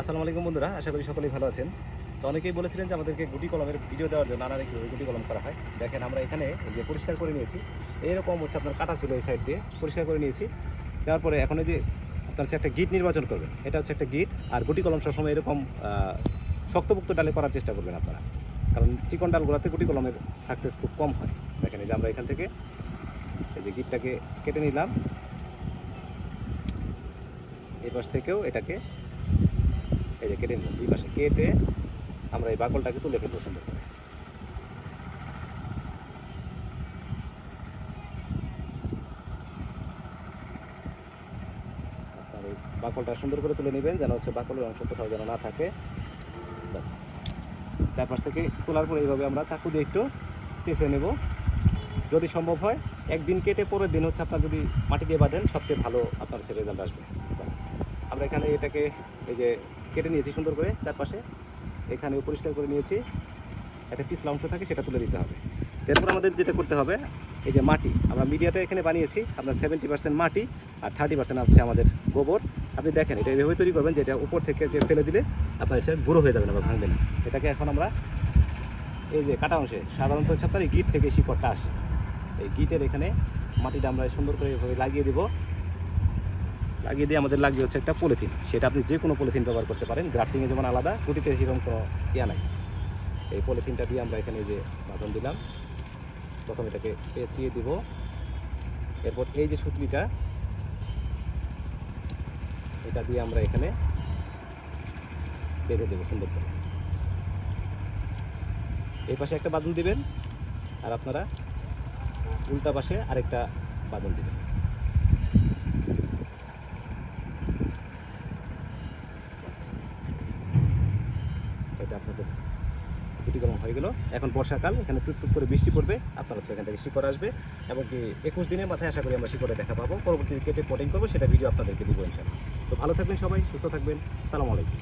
আসসালামু আলাইকুম বন্ধুরা, আশা করি সকলেই ভালো আছেন। তো অনেকেই বলেছিলেন যে আমাদেরকে গুটি কলমের ভিডিও দেওয়ার জন্য নানা কীভাবে গুটি কলম করা হয়। দেখেন আমরা এখানে যে পরিষ্কার করে নিয়েছি, এরকম হচ্ছে আপনার কাটা ছিল এই সাইড দিয়ে, পরিষ্কার করে নিয়েছি। দেওয়ার পরে এখন যে আপনার হচ্ছে একটা গিট নির্বাচন করবেন, এটা হচ্ছে একটা গিট, আর গুটি কলম সবসময় এরকম শক্তপোক্ত ডালে করার চেষ্টা করবেন আপনারা। কারণ চিকন ডালগুলোতে গুটি কলমের সাকসেস খুব কম হয়। দেখেন এই যে আমরা এখান থেকে এই যে গিটটাকে কেটে নিলাম। এই পাশ থেকেও এটাকে এই যে কেটে নিলাম। দুই পাশে কেটে আমরা এই বাকলটাকে তুলে ফেলব সুন্দর করে। বাকলটা সুন্দর করে তুলে নেবেন, যেন হচ্ছে বাকলের অংশ কোথাও যেন না থাকে। ব্যাস। চারপাশ থেকে তোলার পরে এইভাবে আমরা চাকু দিয়ে একটু চেঁচে নেব। যদি সম্ভব হয়, একদিন কেটে পরের দিন হচ্ছে আপনার যদি মাটি দিয়ে বাঁধেন, সবচেয়ে ভালো আপনার সে রেজাল্ট আসবে। ব্যাস। আমরা এখানে এটাকে এই যে কেটে নিয়েছি সুন্দর করে চারপাশে। এখানেও পরিষ্কার করে নিয়েছি। একটা পিছলা অংশ থাকে, সেটা তুলে দিতে হবে। এরপর আমাদের যেটা করতে হবে, এই যে মাটি। আমরা মিডিয়াটা এখানে বানিয়েছি, আপনার সেভেন্টি পার্সেন্ট মাটি আর থার্টি পার্সেন্ট হচ্ছে আমাদের গোবর। আপনি দেখেন, এটা এভাবে তৈরি করবেন যেটা উপর থেকে যে ফেলে দিলে আপনার এসে গুঁড়ো হয়ে যাবে না বা ভাঙবে না। এটাকে এখন আমরা এই যে কাটা অংশে, সাধারণত হচ্ছে আপনার এই গিট থেকে শিকড়টা আসে। এই গিটের এখানে মাটিটা আমরা সুন্দর করে এভাবে লাগিয়ে দেবো। লাগিয়ে দিয়ে আমাদের লাগিয়ে হচ্ছে একটা পলিথিন। সেটা আপনি যে কোনো পলিথিন ব্যবহার করতে পারেন। গ্রাফটিংয়ে যেমন আলাদা কুটিতে সেরকম কোনো ইয়া নাই। এই পলিথিনটা দিয়ে আমরা এখানে যে বাঁধন দিলাম। প্রথম এটাকে পেঁচিয়ে দিব। এরপর এই যে সুতলিটা, এটা দিয়ে আমরা এখানে বেঁধে দেবো সুন্দর করে। এই পাশে একটা বাঁধন দিবেন, আর আপনারা উল্টা পাশে আরেকটা বাঁধন দিবেন। আপনাদের গুটিকলম হয়ে গেল। এখন বর্ষাকাল, এখানে টুকটুক করে বৃষ্টি পড়বে, আপনারা সেখান থেকে শিকড় আসবে। এবং কি একুশ দিনের মাথায় আশা করি আমরা শিকড়ে দেখা পাবো। পরবর্তীতে কেটে পটিং করব, সেটা ভিডিও আপনাদেরকে দিব ইনশাল্লাহ তো ভালো থাকবেন সবাই, সুস্থ থাকবেন। সালাম আলাইকুম।